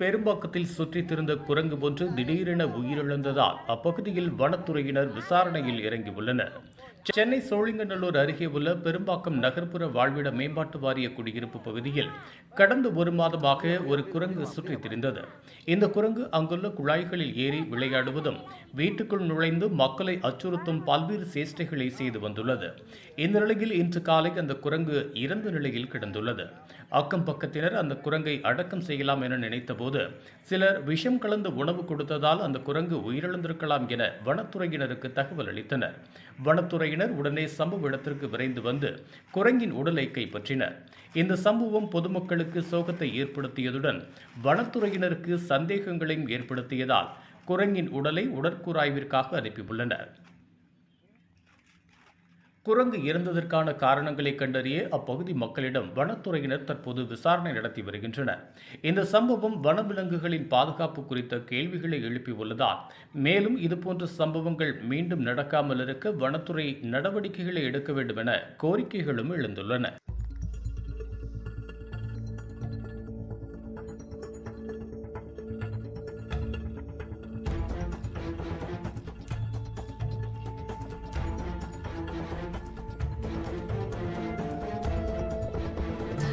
பெரும்பாக்கத்தில் சுற்றித் திரிந்த குரங்கு ஒன்று திடீரென உயிரிழந்ததால் அப்பகுதியில் வனத்துறையினர் விசாரணையில் இறங்கியுள்ளனர் சென்னை சோழிங்கநல்லூர் அருகே உள்ள பெரும்பாக்கம் நகர்ப்புற வாழ்விட மேம்பாட்டு வாரிய குடியிருப்பு பகுதியில் கடந்த ஒரு மாதமாக ஒரு குரங்கு சுற்றித் திரிந்தது. இந்த குரங்கு அங்குள்ள குழாய்களில் ஏறி விளையாடுவதும் வீட்டுக்குள் நுழைந்து மக்களை அச்சுறுத்தும் பல்வேறு சேஷ்டைகளை செய்து வந்துள்ளது. இந்த நிலையில் இன்று காலை அந்த குரங்கு இறந்த நிலையில் கிடந்துள்ளது. அக்கம் பக்கத்தினர் அந்த குரங்கை அடக்கம் செய்யலாம் என நினைத்தபோது சிலர் விஷம் கலந்து உணவு கொடுத்ததால் அந்த குரங்கு உயிரிழந்திருக்கலாம் என வனத்துறையினருக்கு தகவல் அளித்தனர். வனத்துறையினர் உடனே சம்பவ இடத்திற்கு விரைந்து வந்து குரங்கின் உடலை கைப்பற்றினர். இந்த சம்பவம் பொதுமக்களுக்கு சோகத்தை ஏற்படுத்தியதுடன் வனத்துறையினருக்கு சந்தேகங்களையும் ஏற்படுத்தியதால் குரங்கின் உடலை உடற்கூறாய்விற்காக அனுப்பியுள்ளனர். குரங்கு இறந்ததற்கான காரணங்களை கண்டறிய அப்பகுதி மக்களிடம் வனத்துறையினர் தற்போது விசாரணை நடத்தி வருகின்றனர். இந்த சம்பவம் வனவிலங்குகளின் பாதுகாப்பு குறித்த கேள்விகளை எழுப்பியுள்ளதால் மேலும் இதுபோன்ற சம்பவங்கள் மீண்டும் நடக்காமல் இருக்க வனத்துறை நடவடிக்கைகளை எடுக்க வேண்டும் என கோரிக்கைகளும் எழுந்துள்ளன.